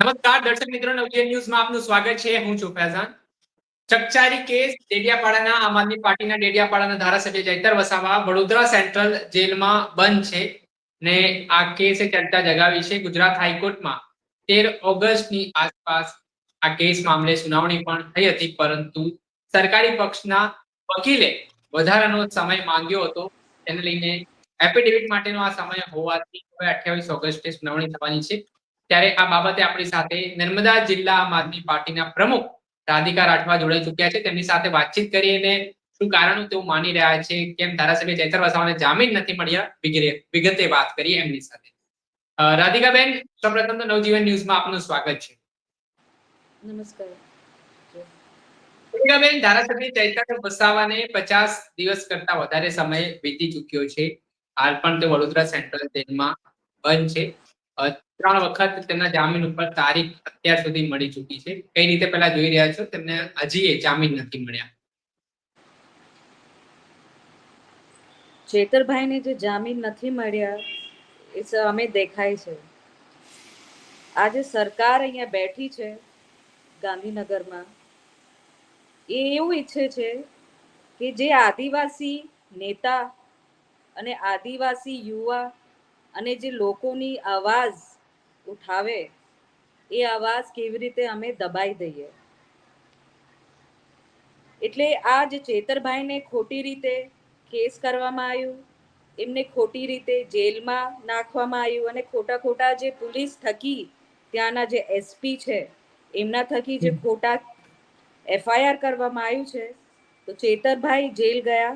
નમસ્કાર, દર્શક મિત્રો, નવજીવન ન્યૂઝમાં આપનું સ્વાગત છે. હું છું ફૈઝાન. ચકચારી કેસ ડેડિયાપાડાના આમ આદમી પાર્ટીના ડેડિયાપાડાના ધારાસભ્ય જયતર વસાવા વડોદરા સેન્ટ્રલ જેલમાં બંધ છે ને આ કેસે ચર્ચા જગાવી છે ગુજરાત હાઈકોર્ટમાં. તેર ઓગસ્ટની આસપાસ આ કેસ મામલે સુનાવણી પણ થઈ હતી, પરંતુ સરકારી પક્ષના વકીલે વધારાનો સમય માંગ્યો હતો. તેને લઈને એફિડેવિટ માટેનો આ સમય હોવાથી હવે અઠ્યાવીસ ઓગસ્ટે સુનાવણી થવાની છે. ત્યારે આ બાબતે આપણી સાથે નર્મદા જિલ્લા આમ આદમી પાર્ટીના પ્રમુખ રાધિકા રાઠવા જોડાઈ ચુક્યા છે. તેમની સાથે વાતચીત કરી અને શું કારણો તેઓ માની રહ્યા છે કેમ ધારાસભ્ય ચૈતર વસાવાને જામીન નથી મળ્યા વગેરે વિગતે વાત કરી એમની સાથે. રાધિકાબેન સૌપ્રથમ તો નવજીવન ન્યૂઝમાં આપનું સ્વાગત છે. નમસ્કાર. રાધિકાબેન ધારાસભ્ય ચૈતર વસાવાને પચાસ દિવસ કરતા વધારે સમય વીતી ચુક્યો છે. હાલ પણ તે વડોદરા સેન્ટ્રલ જેલમાં બંધ છે. ત્રણ વખત તેમના જામીન ઉપર તારીખ અત્યાર સુધી મળી ચૂકી છે. કઈ રીતે પહેલા જોઈ રહ્યા છો? તેમને હજી એ જામીન નથી મળ્યા. ચેતરભાઈને જે જામીન નથી મળ્યા, એ અમે દેખાય છે. આજે સરકાર અહીંયા બેઠી છે ગાંધીનગરમાં. એ એવું ઈચ્છે છે કે જે આદિવાસી નેતા અને આદિવાસી યુવા અને જે લોકોની અવાજ ઉઠાવે એ અવાજ કેવી રીતે અમે દબાઈ દઈએ? એટલે આ જે ચેતરભાઈને ખોટી રીતે કેસ કરવામાં આવ્યું એમને ખોટી રીતે જેલમાં નાખવામાં આવ્યું અને ખોટા ખોટા જે પોલીસ થકી ત્યાંના જે એસપી છે એમના થકી જે ખોટા એફઆઈઆર કરવામાં આવ્યું છે તો ચેતરભાઈ જેલ ગયા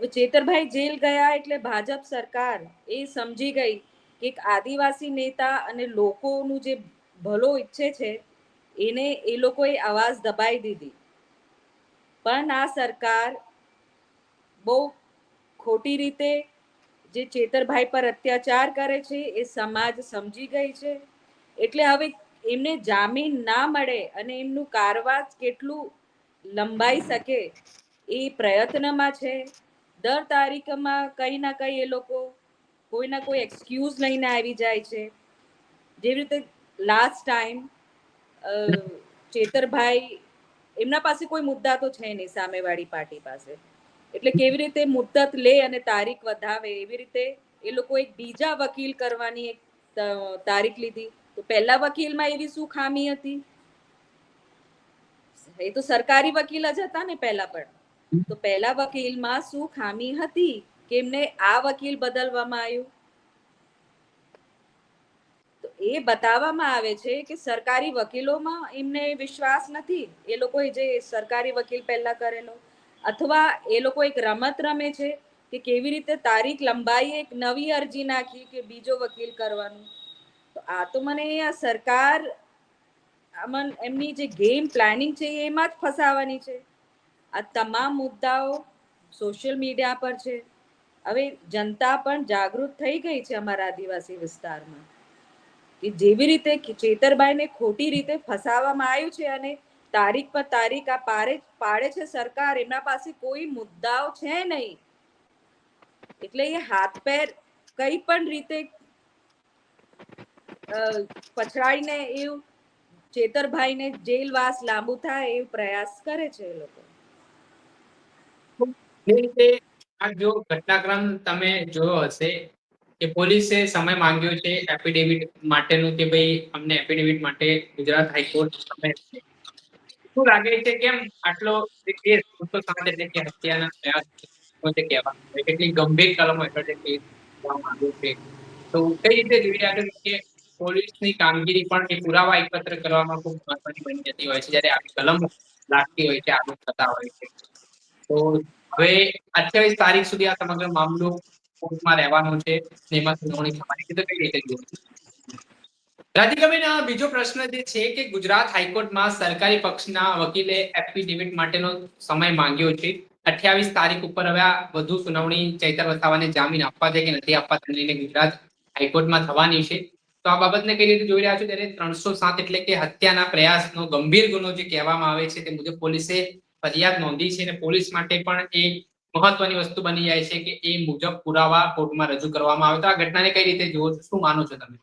હવે ચેતરભાઈ જેલ ગયા એટલે ભાજપ સરકાર એ સમજી ગઈ કે એક આદિવાસી નેતા અને લોકોનું જે ભલો ઈચ્છે છે, એને એ લોકોએ અવાજ દબાઈ દીધી. પણ આ સરકાર બહુ ખોટી રીતે જે ચેતરભાઈ પર અત્યાચાર કરે છે, એ સમાજ સમજી ગઈ છે. એટલે હવે એમને જામીન ના મળે અને એમનું કારવાજ કેટલું લંબાઈ શકે એ પ્રયત્નમાં છે. દર તારીખમાં કંઈ ના કંઈ એ લોકો કોઈ ના કોઈ એક્સક્યુઝ લઈને આવી જાય છે. જેવી રીતે લાસ્ટ ટાઈમ ચેતરભાઈ એમના પાસે કોઈ મુદ્દા તો છે નહીં સામેવાળી પાર્ટી પાસે. એટલે કેવી રીતે મુદ્દત લે અને તારીખ વધાવે, એવી રીતે એ લોકો એક બીજા વકીલ કરવાની એક તારીખ લીધી. તો પહેલા વકીલમાં એવી શું ખામી હતી? એ તો સરકારી વકીલ જ હતા ને પહેલા પણ. તો પહેલા વકીલમાં શું ખામી હતી? કે એમને આ વકીલ બદલવામાં આવ્યું? તો એ બતાવવામાં આવે છે કે સરકારી વકીલોમાં એમને વિશ્વાસ નથી. એ લોકો જે સરકારી વકીલ પહેલા કરેલો. અથવા એ લોકો એક રમત રમે છે કે કેવી રીતે તારીખ લંબાઈ એક નવી અરજી નાખી કે બીજો વકીલ કરવાનું. તો આ તો મને આ સરકાર એમની જે ગેમ પ્લાનિંગ છે એમાં જ ફસાવાની છે. આ તમામ મુદ્દાઓ સોશિયલ મીડિયા પર છે. હવે જનતા પણ જાગૃત થઈ ગઈ છે અમારા આદિવાસી વિસ્તારમાં. કે જેવી રીતે ચેતરબાઈને ખોટી રીતે ફસાવવામાં આવ્યું છે અને તારીખ પર તારીખ આ પારે પાડે છે સરકાર, એમના પાસે કોઈ મુદ્દાઓ છે નહીં. એટલે એ હાથ પેર કઈ પણ રીતે પછડાઈને એવું ચેતરભાઈને જેલવાસ લાંબુ થાય એવું પ્રયાસ કરે છે એ લોકો. જે રીતે જો ઘટનાક્રમ તમે જોયો હશે કે પોલીસે સમય માંગ્યો છે એફિડેવિટ માટેનું કે ભાઈ અમને એફિડેવિટ માટે ગુજરાત હાઈકોર્ટ સમય શું લાગે છે કેમ આટલો કેસ મોટો સાત એટલે કે હત્યાના પ્રયાસ જે કહેવા કેટલી ગંભીર કલમો હેઠળ જે કેસ તો કઈ રીતે જોઈ રહ્યા કે પોલીસની કામગીરી પણ એ પુરાવા એકત્ર કરવામાં ખૂબ મહત્વની બની જતી હોય છે? જ્યારે આવી કલમો લાગતી હોય છે આગળ થતા હોય છે. તો હવે અઠ્યાવીસ તારીખ સુધી આ સમગ્ર મામલો કોર્ટમાં રહેવાનો છે એમાં સુનાવણી થવાની છે. કઈ રીતે છો? રાધિકાબેન બીજો પ્રશ્ન જે છે કે ગુજરાત હાઈકોર્ટમાં સરકારી પક્ષના વકીલે એફિડેવિટ માટેનો સમય માંગ્યો છે. અઠ્યાવીસ તારીખ ઉપર હવે આ વધુ સુનાવણી ચૈતર વસાવાને જામીન આપવા છે કે નથી આપવા તેને ગુજરાત હાઈકોર્ટમાં થવાની છે. તો આ બાબતને કઈ રીતે જોઈ રહ્યા છો? ત્યારે ત્રણસો સાત એટલે કે હત્યાના પ્રયાસનો ગંભીર ગુનો જે કહેવામાં આવે છે તે મુજબ પોલીસે ફરિયાદ નોંધી છે અને પોલીસ માટે પણ એ મહત્વની વસ્તુ બની જાય છે કે એ મુજબ પુરાવા કોર્ટમાં રજૂ કરવામાં આવે. તો આ ઘટનાને કઈ રીતે જુઓ છો? શું માનો છો તમે?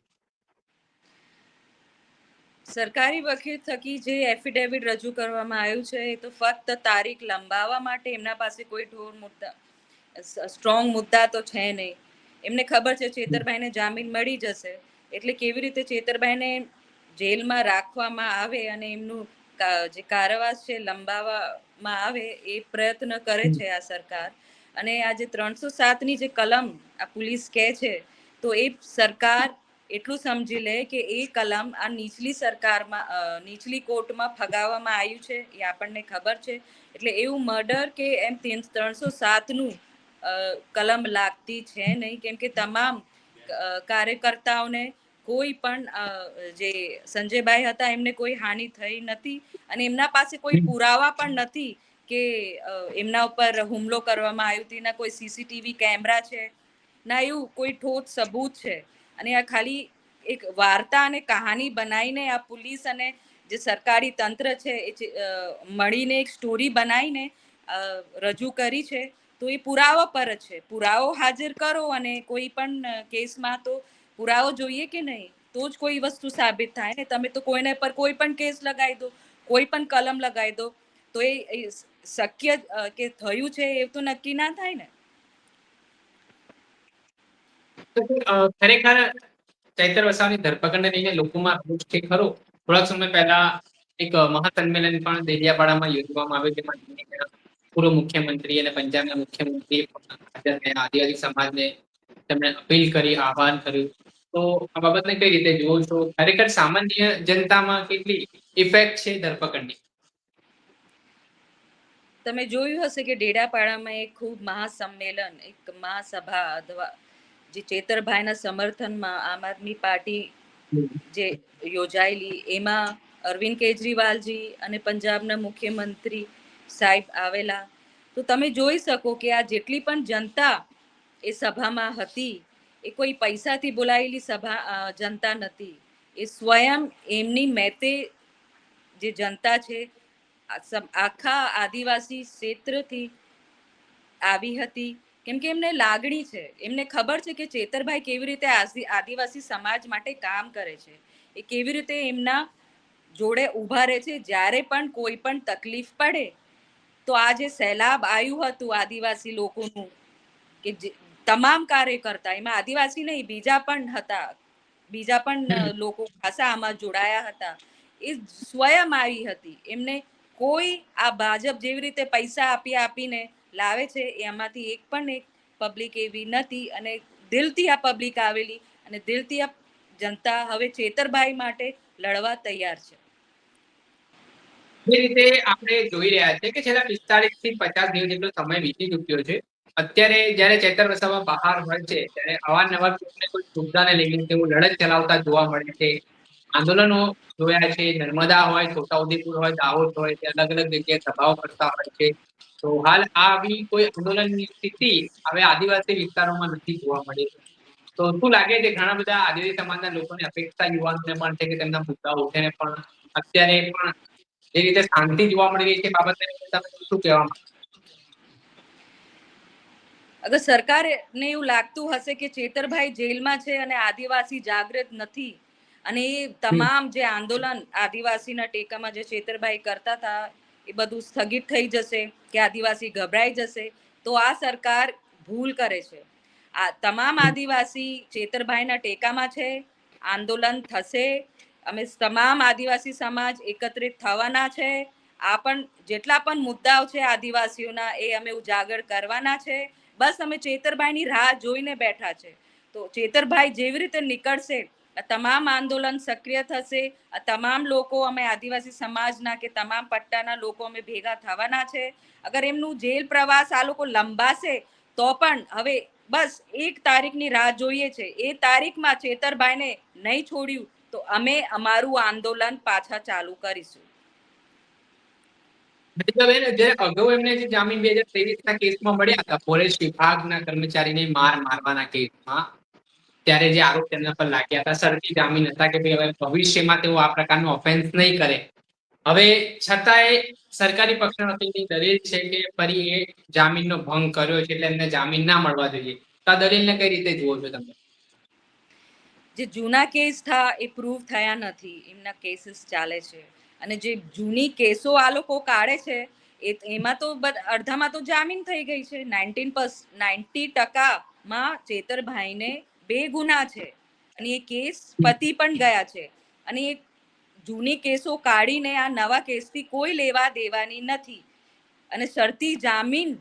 સરકારી વકીલ થકી જે એફિડેવિટ રજૂ કરવામાં આવ્યું છે, એ તો ફક્ત તારીખ લંબાવવા માટે એમના પાસે કોઈ ઢોર મુદ્દા સ્ટ્રોંગ મુદ્દા તો છે નહીં. એમને ખબર છે ચેતરભાઈને જામીન મળી જશે. એટલે કેવી રીતે ચેતરભાઈને જેલમાં રાખવામાં આવે અને એમનું જે કારાવાસ છે લંબાવવામાં આવે એ પ્રયત્ન કરે છે આ સરકાર. અને આ જે ત્રણસો સાતની જે કલમ આ પોલીસ કહે છે તો એ સરકાર એટલું સમજી લે કે એ કલમ આ નીચલી સરકારમાં નીચલી કોર્ટમાં ફગાવવામાં આવ્યું છે એ આપણને ખબર છે. એટલે એવું મર્ડર કે એમ ત્રણસો સાતનું કલમ લાગતી છે નહીં. કેમ કે તમામ કાર્યકર્તાઓને કોઈ પણ જે સંજયભાઈ હતા, એમને કોઈ હાનિ થઈ નથી અને એમના પાસે કોઈ પુરાવા પણ નથી કે એમના ઉપર હુમલો કરવામાં આવ્યો હતી, ના કોઈ સીસીટીવી કેમેરા છે, ના એવું કોઈ ઠોસ સબૂત છે. અને આ ખાલી એક વાર્તા અને કહાની બનાવીને આ પોલીસ અને જે સરકારી તંત્ર છે, એ મળીને એક સ્ટોરી બનાવીને રજૂ કરી છે, તો એ પુરાવા પર જ છે. પુરાવો હાજર કરો અને કોઈ પણ કેસમાં તો પુરાવો જોઈએ કે નહીં? તો જ કોઈ વસ્તુ સાબિત થાય ને? તમે તો કોઈને પર કોઈ પણ કેસ લગાવી દો, કોઈ પણ કલમ લગાવી દો, તો એ શક્ય કે થયું છે એ તો નક્કી ના થાય ને? ખરેખર ચૈતર વસાવાની ધરપકડને લઈને લોકોમાં રોષ છે ખરો? થોડાક સમય પહેલા એક મહાસંમેલન પણ દેડિયાપાડામાં યોજવામાં આવ્યું જેમાં પૂર્વ મુખ્યમંત્રી અને પંજાબના મુખ્યમંત્રી. આદિવાસી સમાજને તેમણે અપીલ કરી, આહવાન કર્યું. તો આ બાબતને કઈ રીતે જુઓ છો? ખરેખર સામાન્ય જનતામાં કેટલી ઇફેક્ટ છે ધરપકડની? તમે જોયું હશે કે ડેડાપાડામાં એક ખૂબ મહાસંમેલન, એક મહાસભા અથવા જે ચેતરભાઈના સમર્થનમાં આમ આદમી પાર્ટી જે યોજાયેલી, એમાં અરવિંદ કેજરીવાલજી અને પંજાબના મુખ્યમંત્રી સાહેબ આવેલા. તો તમે જોઈ શકો કે આ જેટલી પણ જનતા એ સભામાં હતી એ કોઈ પૈસાથી બોલાયેલી સભા જનતા નથી. એ સ્વયં એમની મેતે જે જનતા છે આખા આદિવાસી ક્ષેત્રથી આવી હતી. કેમ કે એમને લાગણી છે. એમને ખબર છે કે ચેતરભાઈ કેવી રીતે આદિવાસી સમાજ માટે કામ કરે છે. એ કેવી રીતે એમના જોડે ઊભા રહે છે. જ્યારે પણ કોઈ પણ તકલીફ પડે, તો આ જે સહેલાબ આવ્યું હતું આદિવાસી લોકોનું, કે તમામ કાર્યકર્તા એમાં આદિવાસી નહીં બીજા પણ હતા. બીજા પણ લોકો ખાસા આમાં જોડાયા હતા. એ સ્વયં આવી હતી. એમને કોઈ આ ભાજપ જેવી રીતે પૈસા આપી આપીને લાવે છે એમાંથી એક પણ એક પબ્લિક એવી નથી અને દિલથી આ પબ્લિક આવેલી અને દિલથી આ જનતા હવે ચેતરભાઈ માટે લડવા તૈયાર છે. જે રીતે આપણે જોઈ રહ્યા છે કે છેલ્લા પિસ્તાળીસથી પચાસ દિવસ જેટલો સમય વીતી ચુક્યો છે. અત્યારે જ્યારે ચેતર વસાવા બહાર હોય છે, ત્યારે અવારનવાર મુદ્દાને લઈને તેઓ લડત ચલાવતા જોવા મળે છે. આંદોલનો જોયા છે, નર્મદા હોય, છોટાઉદેપુર હોય, દાહોદ હોય, તે અલગ અલગ જગ્યાએ સભાઓ કરતા હોય છે. તો હાલ આ આવી કોઈ આંદોલનની સ્થિતિ હવે આદિવાસી વિસ્તારોમાં નથી જોવા મળી. તો શું લાગે છે, ઘણા બધા આદિવાસી સમાજના લોકોની અપેક્ષા યુવાનોને પણ છે કે તેમના મુદ્દા ઉઠે ને પણ અત્યારે પણ જે રીતે શાંતિ જોવા મળી રહી છે? બાબતે તમે શું કહેવા માંગો? અગર સરકારને એવું લાગતું હશે કે ચેતરભાઈ જેલમાં છે અને આદિવાસી જાગૃત નથી, અને એ તમામ જે આંદોલન આદિવાસીના ટેકામાં જે ચેતરભાઈ કરતા હતા, એ બધું સ્થગિત થઈ જશે કે આદિવાસી ગભરાઈ જશે, તો આ સરકાર ભૂલ કરે છે. આ તમામ આદિવાસી ચેતરભાઈના ટેકામાં છે, આંદોલન થશે, અમે તમામ આદિવાસી સમાજ એકત્રિત થવાના છે, આ પણ, જેટલા પણ મુદ્દાઓ છે આદિવાસીઓના, એ અમે ઉજાગર કરવાના છે બસ અમે ચેતરભાઈની રાહ જોઈને બેઠા છે. તો ચેતરભાઈ જેવી રીતે નીકળશે તમામ આંદોલન સક્રિય થશે તમામ લોકો અમે આદિવાસી સમાજના કે તમામ પટ્ટાના લોકો અમે ભેગા થવાના છે. અગર એમનું જેલ પ્રવાસ આ લોકો લંબાશે, તો પણ હવે બસ એક તારીખની રાહ જોઈએ છે. એ તારીખમાં ચેતરભાઈને નહીં છોડ્યું, તો અમે અમારું આંદોલન પાછા ચાલુ કરીશું. બેન છતાંય સરકારી પક્ષના વકીલની દલીલ છે કે ફરી એ જામીનનો ભંગ કર્યો છે, એટલે એમને જામીન ના મળવા જોઈએ. તો આ દલીલને કઈ રીતે જુઓ છો તમે? જે જૂના કેસ થા, એ પ્રૂવ થયા નથી. એમના કેસીસ ચાલે છે. અને જે જૂની કેસો આ લોકો કાઢે છે, એ એમાં તો અડધામાં તો જામીન થઈ ગઈ છે. નાઇન્ટીન નાઇન્ટી ટકામાં ચેતરભાઈને બે ગુના છે. અને એ કેસ પતી પણ ગયા છે. અને એ જૂની કેસો કાઢીને આ નવા કેસથી કોઈ લેવા દેવાની નથી. અને શરતી જામીન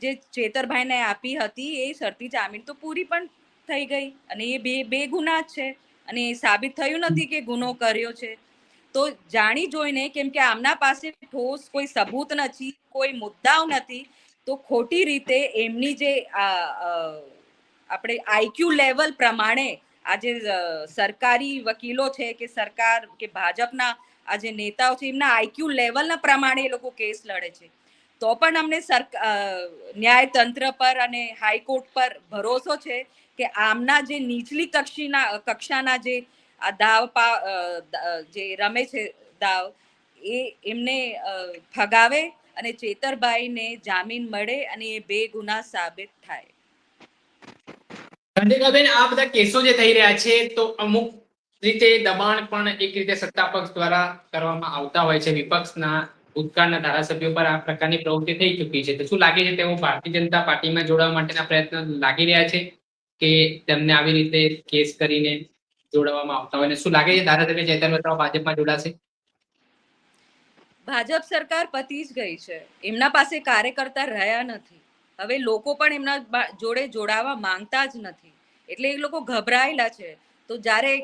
જે ચેતરભાઈને આપી હતી, એ શરતી જામીન તો પૂરી પણ થઈ ગઈ. અને એ બે બે ગુના છે. અને એ સાબિત થયું નથી કે ગુનો કર્યો છે. તો જાણી જોઈને કેમ કે આમના પાસે ઠોસ કોઈ સબૂત નથી, કોઈ મુદ્દાઓ નથી, તો ખોટી રીતે એમની જે આપણે આઈક્યુ લેવલ પ્રમાણે આજે સરકારી વકીલો છે કે સરકાર કે ભાજપના આ જે નેતાઓ છે, એમના આઈક્યુ લેવલના પ્રમાણે એ લોકો કેસ લડે છે. તો પણ અમને ન્યાયતંત્ર પર અને હાઈકોર્ટ પર ભરોસો છે કે આમના જે નીચલી કક્ષીના, કક્ષાના જે આ દાવ પા જે રમે છે દાવ, એ એમને ફગાવે અને ચેતરભાઈને જામીન મળે અને એ બે ગુના સાબિત થાય. ચંદ્રિકાબેન, આ બધા કેસો જે થઈ રહ્યા છે, તો અમુક રીતે દબાણ પણ એક રીતે સત્તા પક્ષ દ્વારા કરવામાં આવતા હોય છે. વિપક્ષના, ભૂતકાળના ધારાસભ્યો પર આ પ્રકારની પ્રવૃત્તિ થઈ ચૂકી છે. તો શું લાગે છે, તેઓ ભારતીય જનતા પાર્ટીમાં જોડાવા માટેના પ્રયત્ન લાગી રહ્યા છે કે તેમને આવી રીતે કેસ કરીને જોડવામાં આવતા હોય શું લાગે છે ધારાસભ્ય ચેતન વસાવા ભાજપમાં જોડાશે? ભાજપ સરકાર પતી જ ગઈ છે. એમના પાસે કાર્યકર્તા રહ્યા નથી. હવે લોકો પણ એમના જોડે જોડાવા માંગતા જ નથી. એટલે એ લોકો ગભરાયેલા છે. તો જ્યારે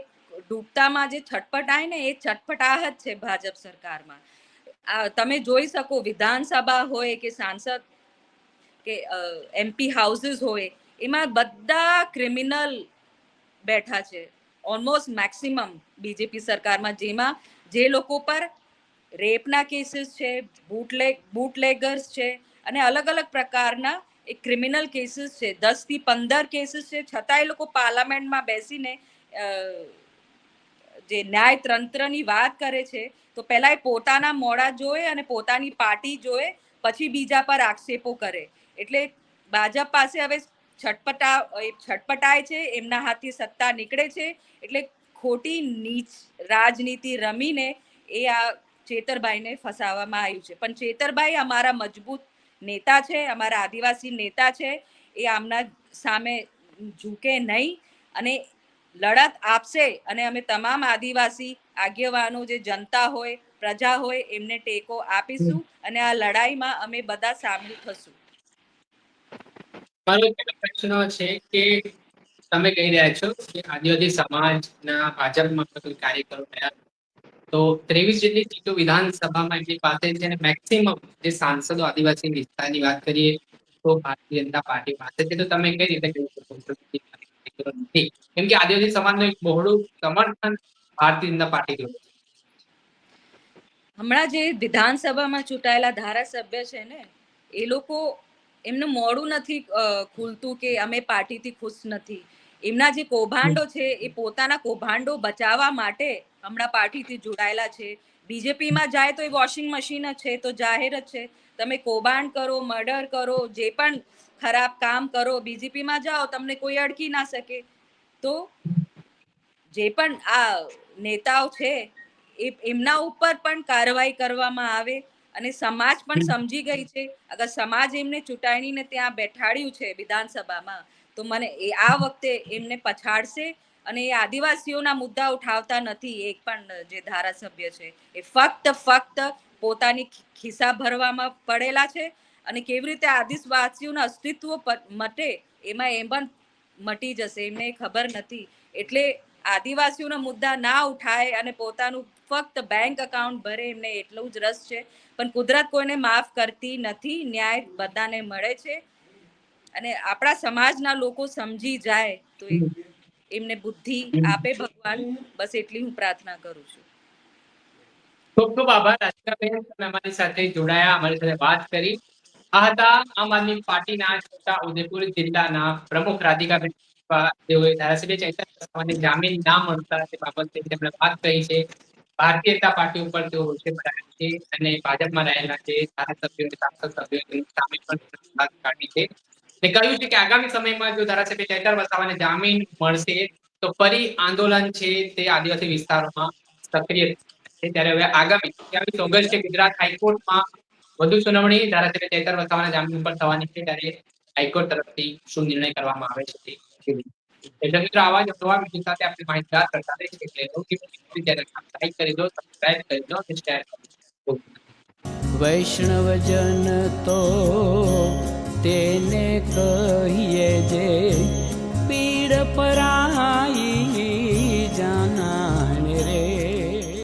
ડૂબતામાં જે છટપટાય ને, એ છટપટાહટ છે ભાજપ સરકારમાં. તમે જોઈ શકો વિધાનસભા હોય કે સાંસદ કે એમપી હાઉસીસ હોય, એમાં બધા ક્રિમિનલ બેઠા છે. ઓલમોસ્ટ મેક્સિમમ બીજેપી સરકારમાં, જેમાં જે લોકો પર રેપના કેસીસ છે બૂટલેગ બૂટલેગર્સ છે અને અલગ અલગ પ્રકારના એ ક્રિમિનલ કેસીસ છે. દસથી પંદર કેસીસ છે. છતાં એ લોકો પાર્લામેન્ટમાં બેસીને જે ન્યાય તંત્રની વાત કરે છે, તો પહેલા એ પોતાના મોડા જોએ અને પોતાની પાર્ટી જોએ પછી બીજા પર આક્ષેપો કરે. એટલે ભાજપ પાસે હવે છટપટા એ છટપટાય છે એમના હાથથી સત્તા નીકળે છે એટલે ખોટી નીચ રાજનીતિ રમીને એ આ ચેતરભાઈને ફસાવવામાં આવ્યું છે. પણ ચેતરભાઈ અમારા મજબૂત નેતા છે અમારા આદિવાસી નેતા છે એ આમના સામે ઝૂકે નહીં અને લડત આપશે અને અમે તમામ આદિવાસી આગેવાનો જે જનતા હોય પ્રજા હોય એમને ટેકો આપીશું અને આ લડાઈમાં અમે બધા સામેલ થશું. મારો પ્રશ્ન છે કે તમે કહી રહ્યા છો કે આદિવાસી સમાજના ભાજપમાં કોઈ કાર્યકરો રહ્યા તો ત્રેવીસ જેટલી સીટો વિધાનસભામાં એમની પાસે છે અને મેક્સિમમ જે સાંસદો આદિવાસી વિસ્તારની વાત કરીએ તો ભારતીય જનતા પાર્ટી પાસે છે. તો તમે કઈ રીતે કહી શકો છો કેમ કે આદિવાસી સમાજનું એક બહોળું સમર્થન ભારતીય જનતા પાર્ટી જોડે હમણાં જે વિધાનસભામાં ચૂંટાયેલા ધારાસભ્ય છે ને, એ લોકો એમનું મોડું નથી ખુલતું કે અમે પાર્ટીથી ખુશ નથી. એમના જે કૌભાંડો છે, એ પોતાના કૌભાંડો બચાવવા માટે હમણાં પાર્ટીથી જોડાયેલા છે. બીજેપીમાં જાય તો એ વોશિંગ મશીન જ છે, તો જાહેર જ છે. તમે કૌભાંડ કરો, મર્ડર કરો, જે પણ ખરાબ કામ કરો, બીજેપીમાં જાઓ, તમને કોઈ અડકી ના શકે. તો જે પણ આ નેતાઓ છે, એ, એમના ઉપર પણ કાર્યવાહી કરવામાં આવે. અને સમાજ પણ સમજી ગઈ છે. અગર સમાજ એમને ચૂંટાણીને ત્યાં બેઠાડ્યું છે વિધાનસભામાં તો મને એ આ વખતે એમને પછાડશે અને એ આદિવાસીઓના મુદ્દા ઉઠાવતા નથી એક પણ જે ધારાસભ્ય છે. એ ફક્ત ફક્ત પોતાની ખિસ્સા ભરવામાં પડેલા છે અને કેવી રીતે આદિવાસીઓના અસ્તિત્વ મટે એમાં એમ પણ મટી જશે એમને ખબર નથી. એટલે આદિવાસીઓના મુદ્દા ના ઉઠાય અને પોતાનું ફક્ત બેંક અકાઉન્ટ ભરે એમને એટલું જ રસ છે. પણ કુદરત કોઈને માફ કરતી નથી ન્યાય બધાને મળે છે. અને આપણા સમાજના લોકો સમજી જાય તો એમને બુદ્ધિ આપે ભગવાન. બસ એટલી હું પ્રાર્થના કરું છું. ખૂબ ખૂબ આભાર રાધિકાબેન તમે અમારી સાથે જોડાયા અમારી સાથે વાત કરી. આ હતા આમ આદમી પાર્ટીના છોટા ઉદયપુર જિલ્લાના પ્રમુખ રાધિકાબેન વાહ, ધારાસભ્ય ચૈતન્ય જામીન ના મળતા તે બાબતે તેમણે વાત કરી છે. ભારતીય જનતા પાર્ટી ઉપર તેઓ રોષે ભરાયા છે અને ભાજપમાં રહેલા જે ધારાસભ્યો અને સાંસદ સભ્યો સામે પણ કાઢી છે. ને કહ્યું છે કે આગામી સમયમાં જો ધારાસભ્ય ચેતર વસાવાને જામીન મળશે, તો ફરી આંદોલન છે તે આદિવાસી વિસ્તારોમાં સક્રિય છે ત્યારે હવે આગામી સત્યાવીસ ઓગસ્ટે ગુજરાત હાઈકોર્ટમાં વધુ સુનાવણી ધારાસભ્ય ચેતર વસાવાના જામીન પર થવાની છે, ત્યારે હાઈકોર્ટ તરફથી શું નિર્ણય કરવામાં આવે છે તે મિત્રો, આવા જ નવા વીડિયો સાથે આપણે માહિતગાર કરતા રહીશું એટલે રોકી ચેનલ લાઈક કરી દો સબસ્ક્રાઇબ કરી દો અને શેર કરી દો. વૈષ્ણવજન તો તેને કહીએ જે પીડ પરાઈ જાના